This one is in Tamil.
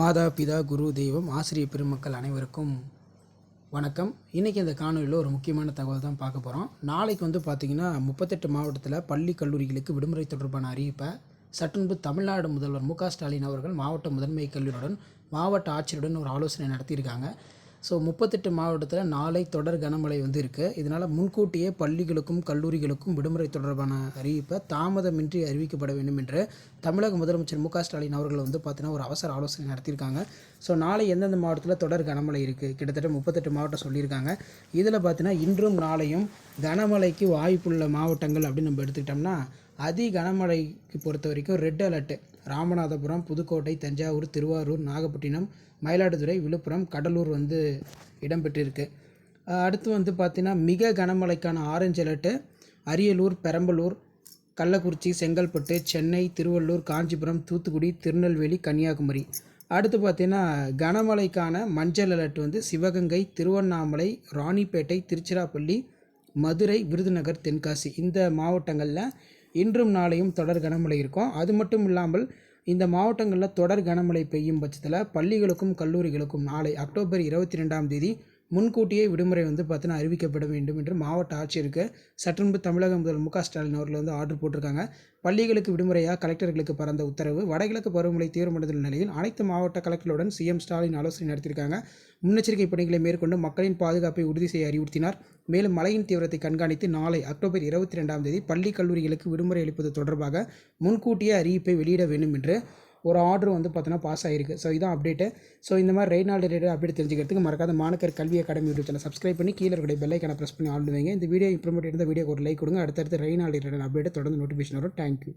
மாதா பிதா குரு தெய்வம் ஆசிரியர் பெருமக்கள் அனைவருக்கும் வணக்கம். இன்றைக்கி இந்த காணொலியில் ஒரு முக்கியமான தகவல் தான் பார்க்க போகிறோம் நாளைக்கு வந்து பார்த்திங்கன்னா முப்பத்தெட்டு மாவட்டத்தில் பள்ளி கல்லூரிகளுக்கு விடுமுறை தொடர்பான அறிவிப்பை சற்றுமுன்பு தமிழ்நாடு முதல்வர் மு க ஸ்டாலின் அவர்கள் மாவட்ட முதன்மை கல்லூரியுடன் மாவட்ட ஆட்சியருடன் ஒரு ஆலோசனை நடத்தியிருக்காங்க. ஸோ முப்பத்தெட்டு மாவட்டத்தில் நாளை தொடர் கனமழை வந்து இருக்குது இதனால் முன்கூட்டியே பள்ளிகளுக்கும் கல்லூரிகளுக்கும் விடுமுறை தொடர்பான அறிவிப்பை தாமதமின்றி அறிவிக்கப்பட வேண்டும் என்று தமிழக முதலமைச்சர் மு க ஸ்டாலின் அவர்கள் வந்து பார்த்தீங்கன்னா ஒரு அவசர ஆலோசனை நடத்தியிருக்காங்க. ஸோ நாளை எந்தெந்த மாவட்டத்தில் தொடர் கனமழை இருக்குது கிட்டத்தட்ட முப்பத்தெட்டு மாவட்டம் சொல்லியிருக்காங்க. இதில் பார்த்தீங்கன்னா இன்றும் நாளையும் கனமழைக்கு வாய்ப்புள்ள மாவட்டங்கள் அப்படின்னு நம்ம எடுத்துக்கிட்டோம்னா அதி கனமழைக்கு பொறுத்த வரைக்கும் ரெட் அலர்ட்டு ராமநாதபுரம் புதுக்கோட்டை தஞ்சாவூர் திருவாரூர் நாகப்பட்டினம் மயிலாடுதுறை விழுப்புரம் கடலூர் வந்து இடம்பெற்றிருக்கு. அடுத்து வந்து பார்த்திங்கன்னா மிக கனமழைக்கான ஆரஞ்சு அலர்ட்டு அரியலூர் பெரம்பலூர் கள்ளக்குறிச்சி செங்கல்பட்டு சென்னை திருவள்ளூர் காஞ்சிபுரம் தூத்துக்குடி திருநெல்வேலி கன்னியாகுமரி. அடுத்து பார்த்தீங்கன்னா கனமழைக்கான மஞ்சள் அலர்ட் வந்து சிவகங்கை திருவண்ணாமலை ராணிப்பேட்டை திருச்சிராப்பள்ளி மதுரை விருதுநகர் தென்காசி இந்த மாவட்டங்களில் இன்றும் நாளையும் தொடர் கனமழை இருக்கும். அது மட்டும் இல்லாமல் இந்த மாவட்டங்களில் தொடர் கனமழை பெய்யும் பட்சத்தில் பள்ளிகளுக்கும் கல்லூரிகளுக்கும் நாளை அக்டோபர் இருபத்தி ரெண்டாம் தேதி முன்கூட்டியே விடுமுறை வந்து பார்த்தீங்கன்னா அறிவிக்கப்பட வேண்டும் என்று மாவட்ட ஆட்சியருக்கு சற்றுமுன்பு தமிழக முதல்வர் மு க ஸ்டாலின் அவர்கள் வந்து ஆர்டர் போட்டிருக்காங்க. பள்ளிகளுக்கு விடுமுறையாக கலெக்டர்களுக்கு பறந்த உத்தரவு வடகிழக்கு பருவமழை தீவிரமடைந்துள்ள நிலையில் அனைத்து மாவட்ட கலெக்டர்களுடன் சிஎம் ஸ்டாலின் ஆலோசனை நடத்தியிருக்காங்க. முன்னெச்சரிக்கை பணிகளை மேற்கொண்டு மக்களின் பாதுகாப்பை உறுதி செய்ய அறிவுறுத்தினார். மேலும் மழையின் தீவிரத்தை கண்காணித்து நாளை அக்டோபர் இருபத்தி ரெண்டாம் தேதி பள்ளி கல்லூரிகளுக்கு விடுமுறை அளிப்பது தொடர்பாக முன்கூட்டியே அறிவிப்பை வெளியிட வேண்டும் என்று ஒரு ஆர்டர் வந்து பார்த்தோன்னா பாஸ் ஆகிருக்கு ஸோ இதான் அப்டேட்டு ஸோ இந்த மாதிரி ரெய்ட் நாள் ரிலேட்டட் அப்டேட் தெரிஞ்சுக்கிறதுக்கு மறக்காத மாணக்கர் கல்வி அகாடமி யூடியூப் சேனல் சப்ஸ்கிரைப் பண்ணி கீழே இருக்கிற பெல்லைக்கான ப்ரெஸ் பண்ணி ஆள் வைங்க இந்த வீடியோ இம்ப்ரூவ்மெண்ட் இருந்த வீடியோ ஒரு லைக் கொடுங்க. அடுத்தடுத்து ரெய்ட் நாள் ரிலேட்டட் அப்டேட் தொடர்ந்து நோட்டிஃபிகேஷன் வரும். Thank you